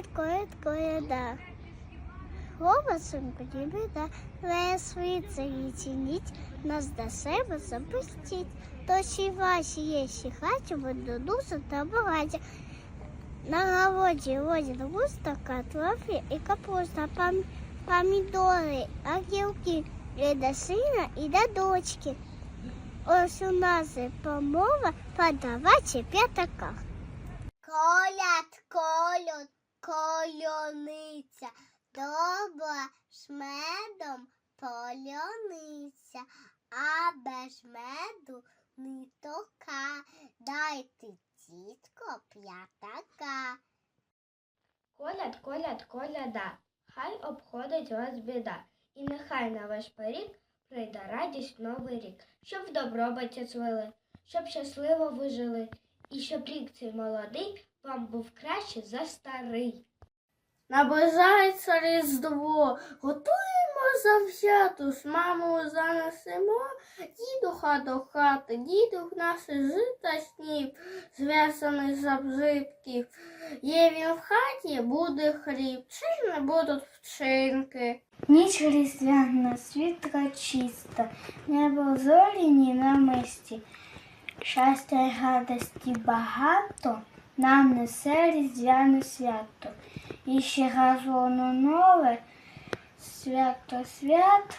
коляд, коляд, коляда. Голосом біда, лесвиться і цініть, нас до себе запустіть. То ще ваші є ще хаті, водоносу та багаття. На городі водять густо, картофель і капуста, пом- помідори, огірки, і до сина, і до дочки. Ось у нас і помова подавати п'ятака. Кольониця, добра з медом польониця, а без меду нитока. Дайте, тітко, п'ятака. Коляд, коляд, коляда, хай обходить вас біда, і нехай на ваш поріг прийде радість новий рік, щоб в добробуті цвели, щоб щасливо ви жили, і щоб рік цей молодий вам був краще за старий. Наближається Різдво, готуємо завзяту, з мамою занесемо, дідуха до хати, дідух наші жита снів, зв'язаний з обжитків. Є він в хаті, буде хліб, чи не будуть вчинки. Ніч різдвяна, світла чиста, небо зоріні на мисті. Щастя й радості багато нам несе різдвяне свято. І ще раз воно нове, свято свят,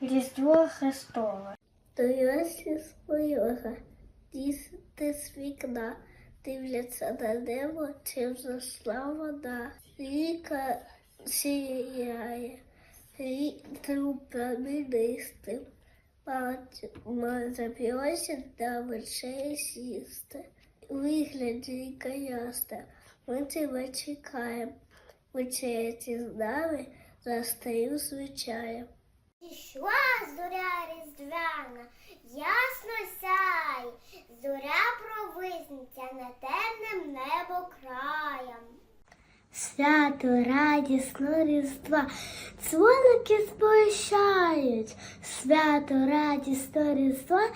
Різдво Христове. Стоясі споюга, діти з вікна, дивляться на небо, чим зайшла вода. Ріка сіяє, вітру промінистим, запілося на вечері сісти. Вигляд ріка ясна, ми тебе чекаємо. Вечеряті з нами застаю звичаєм. Пішла зоря різдвяна, ясно сяй, зоря провиснеться над темним небо краєм. Свято радісно різдва, дзвоники сповіщають, свято радісно різдва,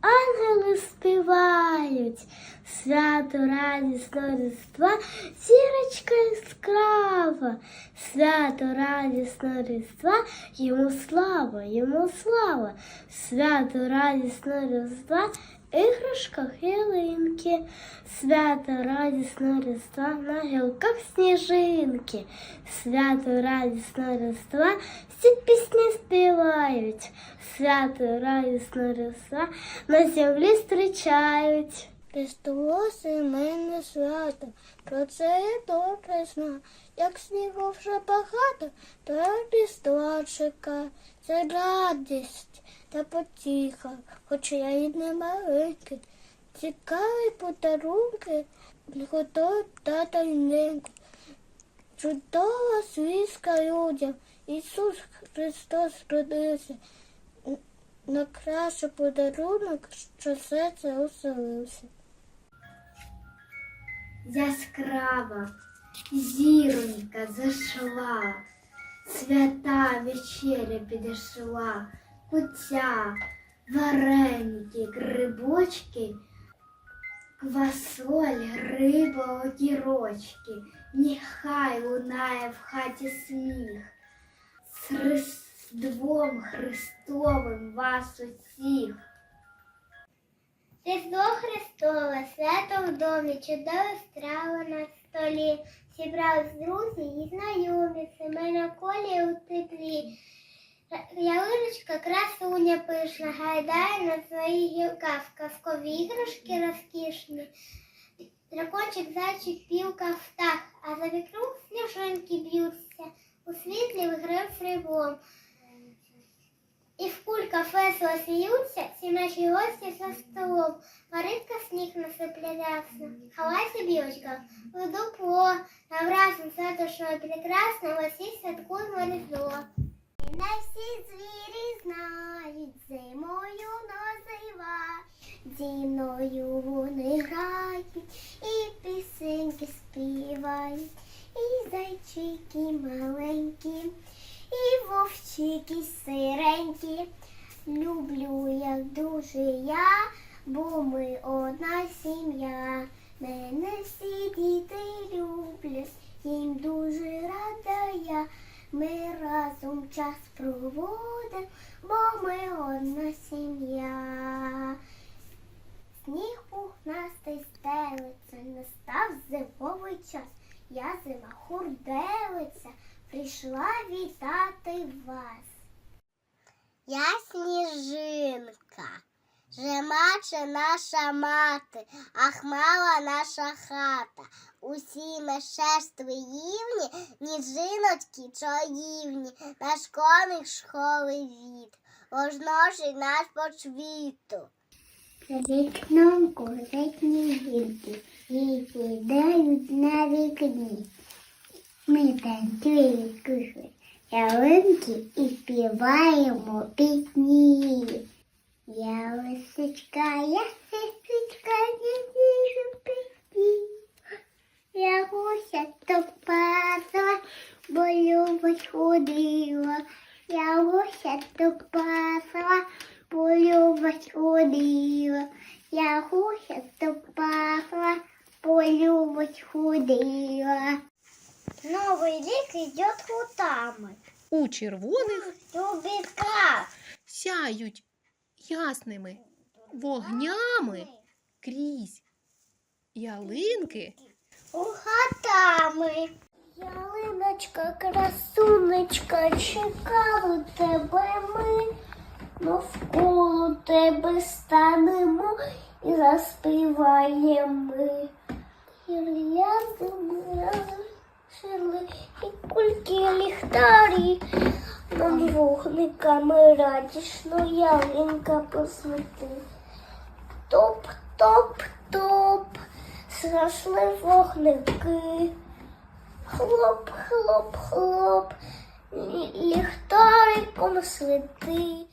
ангели співають, свято радісно різдва, зірочка яскрава, свято радісно різдва, йому слава, йому слава, свято радісно різдва, іграшка хилинки, свято радісно різдва, на гілках сніжинки, свято радісно різдва, всі пісні співають, свято радісно різдва, на землі зустрічають. Різдво сімейне свято, про це я добре знаю. Як снігу вже багато, то різдва чекає. Це радість та потіха, хоч я і не маленький. Цікаві подарунки готують тата й неньку. Чудова звістка людям. Ісус Христос родився. На кращий подарунок, що серце оселився. Яскрава зіронька зайшла, свята вечеря підійшла, куття, вареники, грибочки, квасоль, риба, огірочки, нехай лунає в хаті сміх. З Різдвом Христовим вас усіх. Різдво Христове, свято в домі, чудова страва на столі. Зібрались друзі і знайомі, сімейна колі у теплі. Ялиночка красуня пишна, гайдає на своїх гілках, казкові іграшки розкішні. Дракончик, зайчик, пілка, птах, а за вікном сніжинки б'ються, у світлі грив сріблом. І в кульках весело сміються всі наші гості за столом. Маритка сніг насипля рясно, халася білочка в дупло, нам разом затишно прекрасно, в усі святкуємо різдво. Не всі звірі знають, зимою назива, зімною вони грають, і пісеньки співають, і зайчики маленькі і вовчики сиренькі. Люблю як дуже я, бо ми одна сім'я. Мене всі діти люблять, їм дуже рада я. Ми разом час проводимо, бо ми одна сім'я. Жемаче наша мати, а хмара наша хата. Усі ми шествиївні, ніжиночки чаївні, наш коник школи від, ложноший нас по світу. Вікном курить ніжинки, і сідають на вікні. Ми танцюємо ялинки і співаємо пісні. Я лисичка, я сестричка, я віжу пісні. Я гуся топазила, бо любить ходила. Я гуся топазила, бо любить ходила. Я гуся топазила, бо любить ходила. Новий рік йде гутами. У червоних Тюбіка. сяють ясними вогнями крізь ялинки. Угадами. Ялиночка, красунечка, чекали тебе. Навколо тебе станемо і заспіваємо. Гірляндами шили і кульки ліхтарі. Нам вогниками радісно ялинка посвіти. Топ-топ-топ, згасли вогники. Хлоп, хлоп, хлоп, ліхтариком світи.